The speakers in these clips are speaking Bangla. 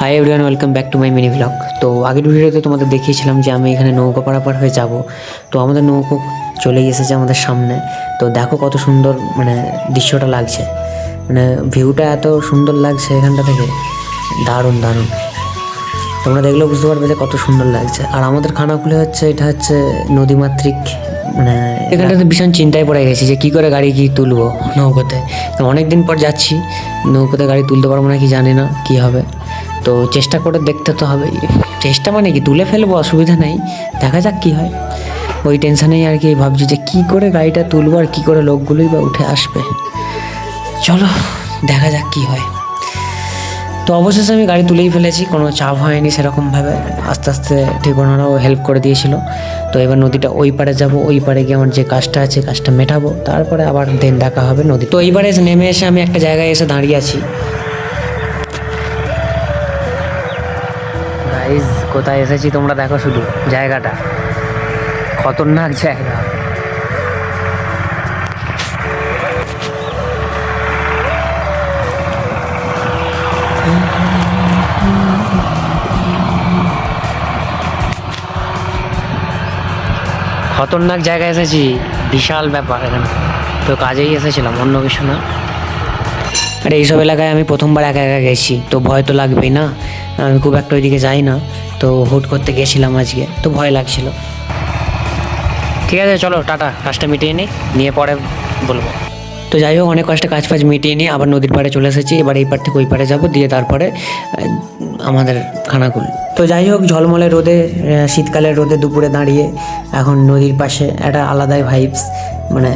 Hi everyone welcome back to my mini blog তো আগের ভিডিওতে তোমাদের দেখিয়েছিলাম যে আমি এখানে নৌকো পারাপার হয়ে যাব। তো আমাদের নৌকো চলে এসেছে আমাদের সামনে। তো দেখো কত সুন্দর মানে দৃশ্যটা লাগছে। মানে ভিউটা এত সুন্দর লাগছে এখানটা থেকে। দারুণ দারুণ। তোমরা দেখলেও বুঝতে পারবে যে কত সুন্দর লাগছে। আর আমাদের খানাকুলে হচ্ছে, এটা হচ্ছে নদীমাতৃক মানে এখানটাতে ভীষণ চিন্তায় পড়ে গেছি যে কী করে গাড়ি কি তুলবো নৌকোতে। তো অনেক দিন পর যাচ্ছি, নৌকোতে গাড়ি তুলতে পারব না কি জানি না, কী হবে। তো চেষ্টা করে দেখতে তো হবেই। চেষ্টা মানে কি? তুলে ফেলব, অসুবিধা নেই। দেখা যাক কি হয়। ওই টেনশনেই আর কি ভাবছি যে কী করে গাড়িটা তুলবো আর কী করে লোকগুলোই বা উঠে আসবে। চলো, দেখা যাক কি হয়। তো অবশেষে আমি গাড়ি তুলেই ফেলেছি, কোনো চাপ হয়নি সেরকমভাবে। আস্তে আস্তে ঠিকানারাও হেল্প করে দিয়েছিল। তো এবার নদীটা ওই পারে যাব, ওই পারে গিয়ে আমার যে কাজটা আছে, কাজটা মেটাবো। তারপরে আবার দেন দেখা হবে নদী। তো এইবারে নেমে এসে আমি একটা জায়গায় এসে দাঁড়িয়ে আছি। গাইজ কোথায় এসেছি তোমরা দেখো শুধু জায়গাটা। খতরনাক জায়গা। খতরনাক জায়গায় এসেছি, বিশাল ব্যাপার এখানে। তো কাজেই এসেছিলাম, অন্য কিছু না। আর এইসব এলাকায় আমি প্রথমবার একা একা গেছি, তো ভয় তো লাগবেই না। আমি খুব একটা ওইদিকে যাই না, তো হুট করতে গেছিলাম আজকে, তো ভয় লাগছিল। ঠিক আছে, চলো, টাটা, কাজটা মিটিয়ে নিই নিয়ে পরে বলব। তো যাই হোক, অনেক কষ্টে কাজ ফাজ মিটিয়ে নিয়ে আবার নদীর পাড়ে চলে এসেছি, এবার এই পার থেকে ওই পাড়ে যাব, দিয়ে তারপরে আমাদের খানাকুল। তো যাই হোক, ঝলমলে রোদে শীতকালের রোদে দুপুরে দাঁড়িয়ে, এখন নদীর পাশে একটা আলাদাই ভাইবস মানে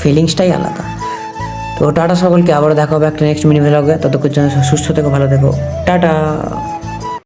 ফিলিংসটাই আলাদা। তো টাটা সকলকে, আবারও দেখা হবে একটা নেক্সট মিনি ভ্লগে ততক্ষণ সুস্থ থেকো, ভালো থেকো। টাটা!